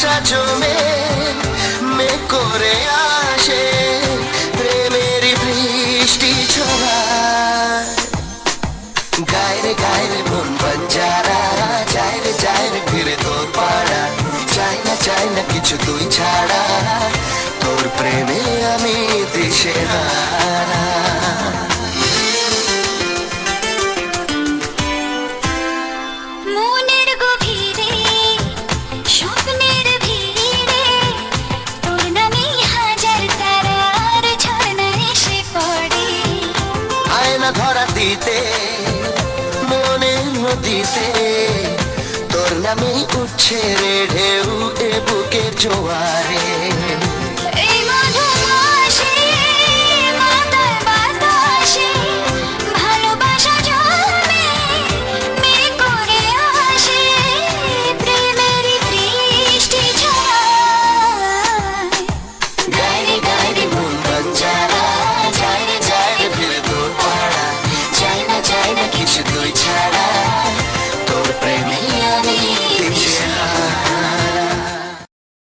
সাজো মে মে করে আসে প্রেমের বৃষ্টি ছড়া গায়রে গায়রে বোন বাজারা যায় রে যায় রে ফিরে তোর পাড়া। চাই না চাই না কিছু তুই ছাড়া। আয়না ধরা দিতে মনে নদীতে তোর নামে উঠছে রে ঢেউ এ বুকের জোয়ারে।